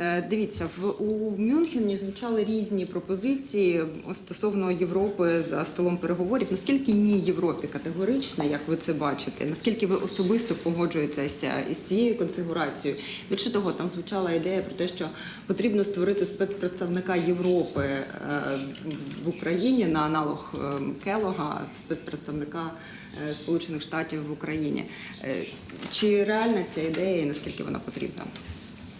Е, Дивіться, в у Мюнхені звучали різні пропозиції стосовно Європи за столом переговорів. Наскільки ні Європі категорично, як ви це бачите? Наскільки ви особисто погоджуєтеся із цією конфігурацією? Більше того, там звучала ідея про те, що потрібно створити спецпредставника Європи е, в Україні на аналог е, Келога, спецпредставника Сполучених Штатів в Україні. Чи реальна ця ідея і наскільки вона потрібна?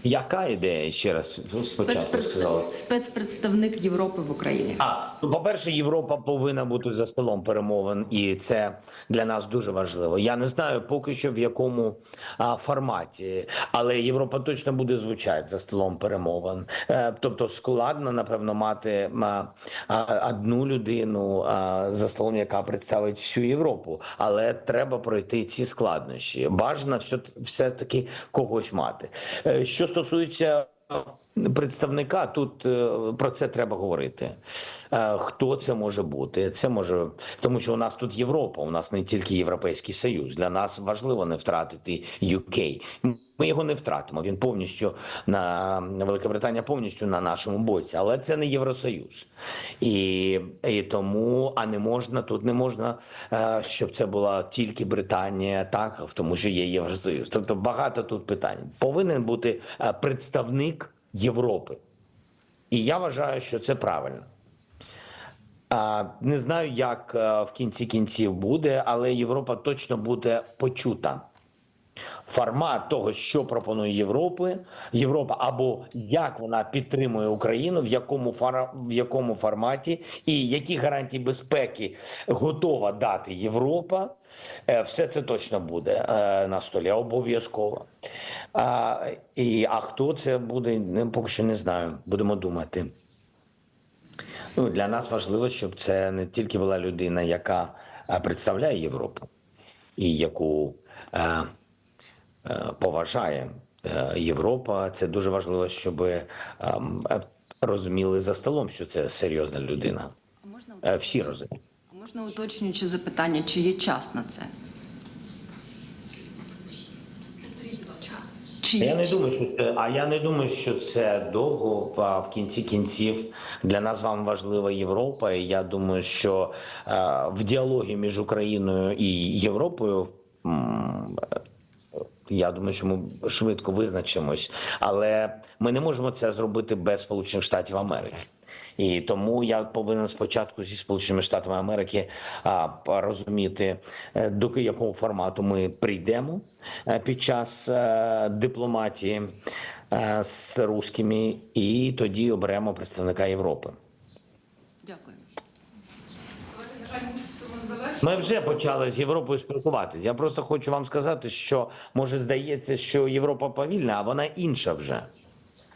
Яка ідея ще раз спочатку сказали? Спецпредстав- Спецпредставник Європи в Україні. А ну, по-перше, Європа повинна бути за столом перемовин, і це для нас дуже важливо. Я не знаю поки що в якому а, форматі, але Європа точно буде звучати за столом перемовин. Е, тобто складно, напевно, мати а, а, одну людину а, за столом, яка представить всю Європу. Але треба пройти ці складнощі. Бажано все, все таки когось мати. Е, Що стосується представника, тут е, про це треба говорити. Е, Хто це може бути? Це може тому, що у нас тут Європа, у нас не тільки Європейський Союз. Для нас важливо не втратити UK. Ми його не втратимо. Він повністю на Велика Британія повністю на нашому боці, але це не Євросоюз. І, і тому, а не можна тут не можна, е, щоб це була тільки Британія, так тому що є Євросоюз. Тобто багато тут питань. Повинен бути представник Європи. І я вважаю, що це правильно. Не знаю, як е, в кінці кінців буде, але Європа точно буде почута. Формат того, що пропонує Європи, Європа, або як вона підтримує Україну, в якому фара, в якому форматі, і які гарантії безпеки готова дати Європа, е, все це точно буде е, на столі, обов'язково. А, і, а хто це буде, поки що не знаю. Будемо думати. Ну, для нас важливо, щоб це не тільки була людина, яка е, представляє Європу і яку поважає е, Європа. Це дуже важливо, щоб е, е, розуміли за столом, що це серйозна людина. Е, Всі розуміють. можна уточнюючи запитання, чи є час на це? Чи Я не думаю, що а я не думаю, що це довго. А в кінці кінців для нас вам важлива Європа. І я думаю, що е, в діалогі між Україною і Європою. Я думаю, що ми швидко визначимось, але ми не можемо це зробити без Сполучених Штатів Америки. І тому я повинен спочатку зі Сполученими Штатами Америки а, розуміти, е, до якого формату ми прийдемо е, під час е, дипломатії е, з русскими, і тоді оберемо представника Європи. Дякую. Ми вже почали з Європою спілкуватися. Я просто хочу вам сказати, що може здається, що Європа повільна, а вона інша вже.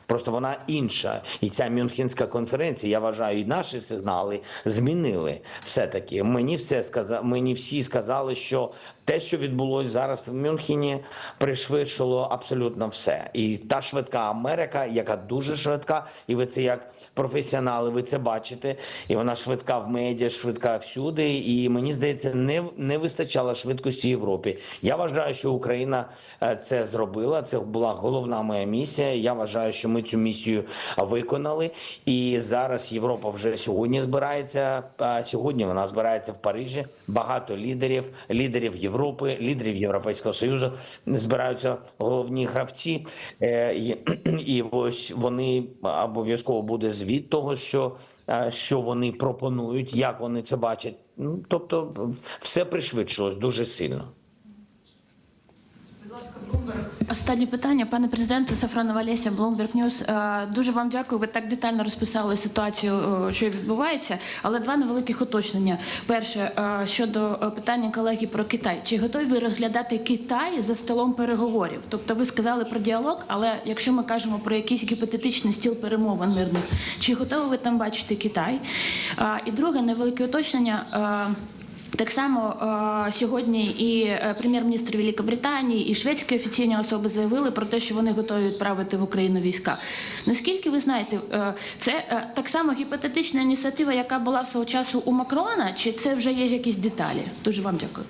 Просто вона інша. І ця Мюнхенська конференція, я вважаю, і наші сигнали змінили все-таки. Мені все сказа... мені всі сказали, що те, що відбулося зараз в Мюнхені, пришвидшило абсолютно все. І та швидка Америка, яка дуже швидка, і ви це як професіонали, ви це бачите. І вона швидка в медіа, швидка всюди. І мені здається, не, не вистачало швидкості Європі. Я вважаю, що Україна е, це зробила. Це була головна моя місія. Я вважаю, що ми цю місію виконали. І зараз Європа вже сьогодні збирається. Сьогодні вона збирається в Парижі. Багато лідерів, лідерів Європи, лідерів Європейського союзу збираються головні гравці. Е, І, і ось вони обов'язково буде звіт того, що, е, що вони пропонують, як вони це бачать. Ну тобто, все пришвидшилось дуже сильно. Останнє питання, пане президенте, Сафронова Леся, Bloomberg News. Е, Дуже вам дякую. Ви так детально розписали ситуацію, е, що відбувається. Але два невеликих уточнення. Перше е, щодо питання колеги про Китай. Чи готові ви розглядати Китай за столом переговорів? Тобто, ви сказали про діалог, але якщо ми кажемо про якийсь гіпотетичний стіл перемовин мирних, чи готові ви там бачити Китай? І друге невелике уточнення. Так само е, сьогодні і е, прем'єр-міністр Великобританії, і шведські офіційні особи заявили про те, що вони готові відправити в Україну війська. Наскільки ви знаєте, е, це так само гіпотетична ініціатива, яка була в свого часу у Макрона, чи це вже є якісь деталі? Дуже вам дякую.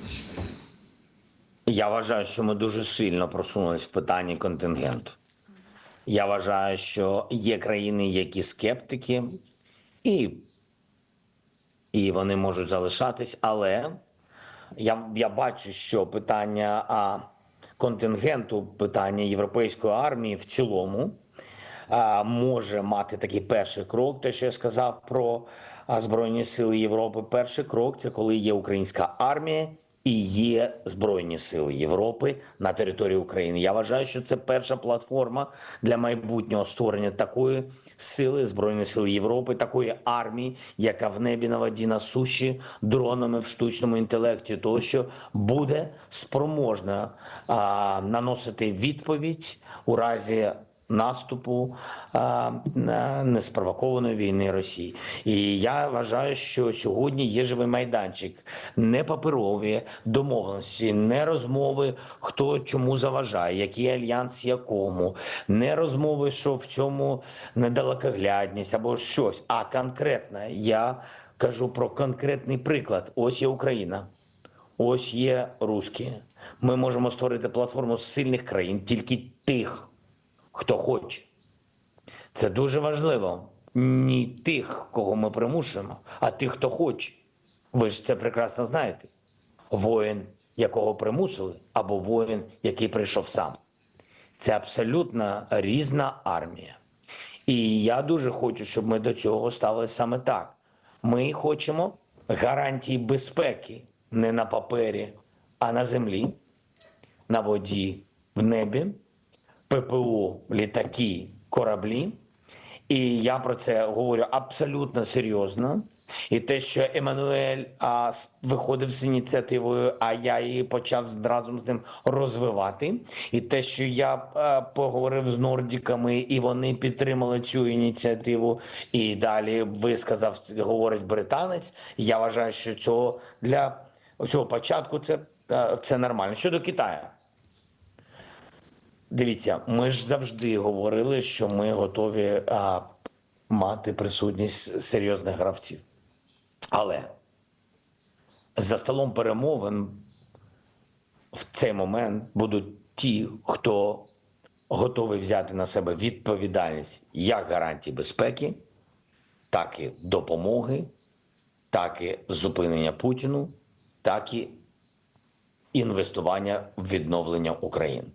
Я вважаю, що ми дуже сильно просунулись в питанні контингенту. Я вважаю, що є країни, які скептики, і, і вони можуть залишатись, але я, я бачу, що питання а, контингенту, питання європейської армії в цілому а, може мати такий перший крок. Те, що я сказав про Збройні Сили Європи. Перший крок це коли є українська армія. І є Збройні Сили Європи на території України. Я вважаю, що це перша платформа для майбутнього створення такої сили Збройних сил Європи, такої армії, яка в небі на воді на суші, дронами в штучному інтелекті, тощо буде спроможна а, наносити відповідь у разі наступу неспровокованої війни Росії. І я вважаю, що сьогодні є живий майданчик, не паперові домовленості, не розмови, хто чому заважає, який альянс якому, не розмови, що в цьому недалекоглядність або щось. А конкретно я кажу про конкретний приклад. Ось є Україна. Ось є руські. Ми можемо створити платформу сильних країн, тільки тих, хто хоче. Це дуже важливо. Не тих, кого ми примушуємо, а тих, хто хоче. Ви ж це прекрасно знаєте. Воїн, якого примусили, або воїн, який прийшов сам. Це абсолютно різна армія. І я дуже хочу, щоб ми до цього ставили саме так. Ми хочемо гарантії безпеки не на папері, а на землі, на воді, в небі, ППО, літаки, кораблі. І я про це говорю абсолютно серйозно. І те, що Еммануель а, виходив з ініціативою, а я її почав разом з ним розвивати. І те, що я а, поговорив з нордіками, і вони підтримали цю ініціативу. І далі висказав, говорить британець. Я вважаю, що цього для цього початку це, це нормально. Щодо Китаю. Дивіться, ми ж завжди говорили, що ми готові а, мати присутність серйозних гравців. Але за столом перемовин в цей момент будуть ті, хто готовий взяти на себе відповідальність як гарантії безпеки, так і допомоги, так і зупинення Путіну, так і інвестування в відновлення України.